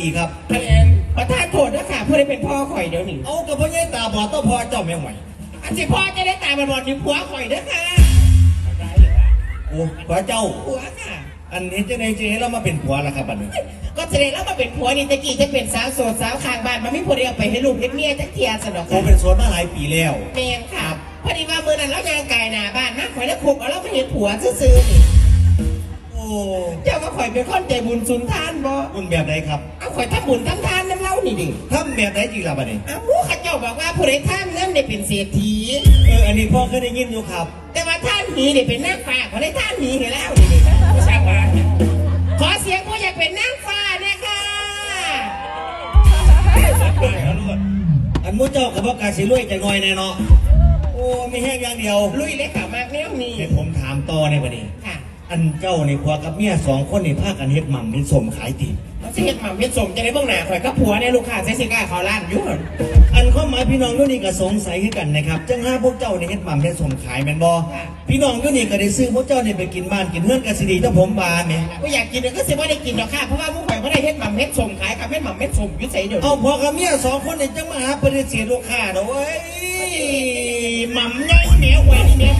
ดีๆครับท่านเองประธานโทษนะค่ะผู้ใดเป็นพ่อข่อยเดี๋ยวนี้เอากับพ่อใหญ่ตาบอดต้องพอเจ้าแม่งไหวอันสิพ่อจะได้ตายมาบอดนี่ผัวข่อยนะค่ะโอ้พระเจ้า ผัวค่ะ อันเห็นจะในเจเรามาเป็นผัวแล้วครับบัดนี้ก็แสดงแล้วมาเป็นผัวนี่ตะกี้จะเป็นสาวโสดสาวข้างบ้านมันไม่ผัวเดียวไปให้ลูกให้เมียจักเทียสนอกโอ้เป็นโซนมาหลายปีแล้ว แมนค่ะพอดีว่ามือนั้นเรายางไก่หน้าบ้านนะข่อยแล้วคุกเอาแล้วไปเห็นผัวซื่อๆนี่โอ้ เจ้าว่าข่อยเป็นคนใจบุญสุนทานบ่คุณแบบไหนครับเอาข่อยทำบุญทำทานน้ำเล่านี่ดิทำแบบไหนจริงล่ะบัดนี้อ้าวข้าเจ้าบอกว่าผู้ใดท่านนั้นได้เป็นเศรษฐีเอออันนี้พ่อเคยได้ยินอยู่ครับ แต่ว่าท่านหนีเนี่ยเป็นนางฟ้าเขาได้ท่านหนีเห็นแล้วนี่ดิผู้ชายว่าขอเสียงผู้อยากเป็นนางฟ้าเนี่ยค่ะอันมู้เจ้ากับพ่อกาสิรวยใจงอยแน่เนาะโอ้ไม่แห้งอย่างเดียวลุยเลยค่ะมากแนวนี้ให้ผมถามต่อในบัดนี้ค่ะ อันเจ้าในครัวกับเมียสองคนนี่พากันเฮ็ดหม่ำเป็นสมขายตีเขาจะเห็นหม่ำเพชรสมจะได้เบ้างหน้าข่อยก็ผัวเนี่ยลูกค้าใช้สิก้าเขาล้านอยุ่งอันข้อหมายพี่น้องทุกนี่ก็สงสัยขึ้นกันนะครับจังห้าพวกเจ้าในเฮ็ดหม่ำเป็นสมขายแม่นบ่พี่น้องทุกนี่ก็ได้ซื้อพวกเจ้านี่ไปกินบ้านกินเฮือนกันสิดีถ้าผมบานเนี่ยก็อยากกินเดี๋ยวก็สิว่าได้กินดอกค่ะเพราะว่ามุกข่อยก็ได้เห็ดหม่ำเพชรสมขายกับเห็ดหม่ำเพชรสมอยุ่ใส่เดี๋ยวเอาพอกับเมียสองคนนี่จังมาหาปฏิเสธลูกค้าเนาะเว้ยหม่ำไงเหนียวไว้นี่เนี่ยหม่ำไงเนี่ย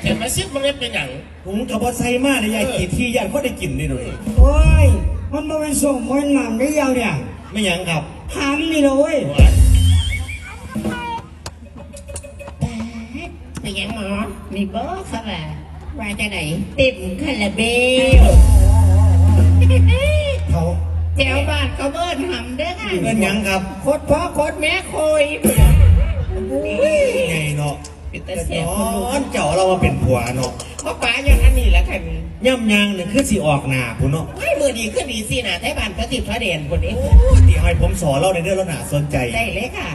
เจ็บมาซิบมันเลยเป็นอย่างผมกับบ่ใส่มาเลยยายกี่ที่ยายก็ได้กินนี่หน่อยโอ้ยมันมาเป็นส่งมันหนำได้ยังเนี่ยไม่หยังครับหามนี่เลยเว้ยเป็นอย่างหมอมีบอสว่าว่าจะไหนเต็มคาราเบลเขาแถวบ้านก็เบิ้ลหำเด้อค่ะเงินหยังครับโคตรพ่อโคตรแม่โคยไงเนาะ เป็นแต่ตาเสียนคนดูอนเจ้าเรามาเป็นผัวเนาะเพราะป๋าอย่างอันนี้แหละค่ะนี่ย่ำยางเนี่ยคือสิออกหน้าพุ่นเนาะไม่มือดีขึ้นดีสินะไทยบ้านพระติพระเด่นคนนี้ตีให้ผมสอนเราในเรื่องเราหนาสนใจ ได้เลยค่ะ